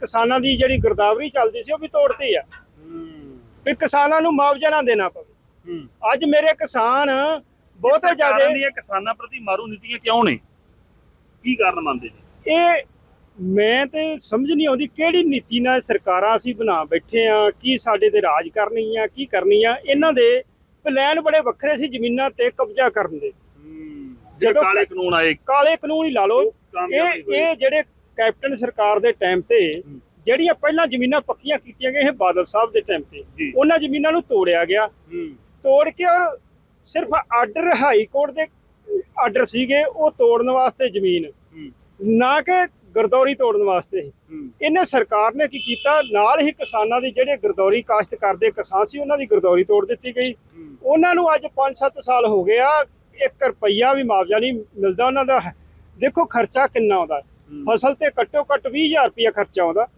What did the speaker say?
ਕਿਸਾਨਾਂ ਦੀ ਜਿਹੜੀ ਗਿਰਦਾਵਰੀ ਚੱਲਦੀ ਸੀ ਉਹ ਵੀ ਤੋੜਤੀ ਆ। ਵੀ ਕਿਸਾਨਾਂ ਨੂੰ ਮੁਆਵਜ਼ਾ ਨਾ ਦੇਣਾ ਪਵੇ। ਅੱਜ ਮੇਰੇ ਕਿਸਾਨ ਬਹੁਤੇ ਜ਼ਿਆਦੇ ਦੀਆਂ ਕਿਸਾਨਾਂ ਪ੍ਰਤੀ ਮਾਰੂ ਨੀਤੀਆਂ ਕਿਉਂ ਨੇ? ਕੀ ਕਾਰਨ ਮੰਨਦੇ ਜੀ? ਇਹ ਮੈਂ ਤੇ ਸਮਝ ਨਹੀਂ ਆਉਂਦੀ ਕਿਹੜੀ ਨੀਤੀ ਨਾਲ ਸਰਕਾਰਾਂ ਅਸੀਂ ਬਣਾ ਬੈਠੇ ਆ ਕੀ ਸਾਡੇ ਤੇ ਰਾਜ ਕਰਨੀ ਆ ਕੀ ਕਰਨੀ ਆ। ਇਹਨਾਂ ਦੇ ਪਲਾਨ ਬੜੇ ਵੱਖਰੇ ਸੀ ਜ਼ਮੀਨਾਂ ਤੇ ਕਬਜ਼ਾ ਕਰਨ ਦੇ। ਜਦੋਂ ਕਾਲੇ ਕਾਨੂੰਨ ਆਏ। ਕਾਲੇ ਕਾਨੂੰਨ ਹੀ ਲਾ ਲਓ। ਇਹ ਹੋਏ। ਇਹ ਜਿਹੜੇ ਕੈਪਟਨ ਸਰਕਾਰ ਦੇ ਟਾਈਮ ਤੇ ਜਿਹੜੀਆਂ ਪਹਿਲਾਂ ਜ਼ਮੀਨਾਂ ਪੱਕੀਆਂ ਕੀਤੀਆਂ ਗਈਆਂ ਇਹ ਬਾਦਲ ਸਾਹਿਬ ਦੇ ਟਾਈਮ ਤੇ। ਉਹਨਾਂ ਜ਼ਮੀਨਾਂ ਨੂੰ ਤੋੜਿਆ ਗਿਆ। ਤੋੜ ਕੇ ਔਰ ਸਿਰਫ ਆਰਡਰ ਹਾਈ ਕੋਰਟ ਦੇ ਆਰਡਰ ਸੀਗੇ ਉਹ ਤੋੜਨ ਵਾਸਤੇ ਜ਼ਮੀਨ। ਨਾ ਕਿ ਗਰਦੌਰੀ ਤੋੜਨ ਵਾਸਤੇ। ਇਹਨੇ ਸਰਕਾਰ ਨੇ ਕੀ ਕੀਤਾ? ਨਾਲ ਹੀ ਕਿਸਾਨਾਂ ਦੀ ਜਿਹੜੇ ਗਰਦੌਰੀ ਕਾਸ਼ਤ ਕਰਦੇ ਕਿਸਾਨ ਸੀ ਉਹਨਾਂ ਦੀ ਗਰਦੌਰੀ ਤੋੜ ਦਿੱਤੀ ਗਈ। ਉਹਨਾਂ ਨੂੰ ਅੱਜ 5-7 ਸਾਲ ਹੋ ਗਏ ਆ 1 ਰੁਪਈਆ ਵੀ ਮੁਆਵਜ਼ਾ ਨਹੀਂ ਮਿਲਦਾ ਉਹਨਾਂ ਦਾ। ਦੇਖੋ ਖਰਚਾ ਕਿੰਨਾ ਆਉਂਦਾ। ਫਸਲ ਤੇ ਘੱਟੋ ਘੱਟ 20000 ਰੁਪਈਆ ਖਰਚਾ ਆਉਂਦਾ।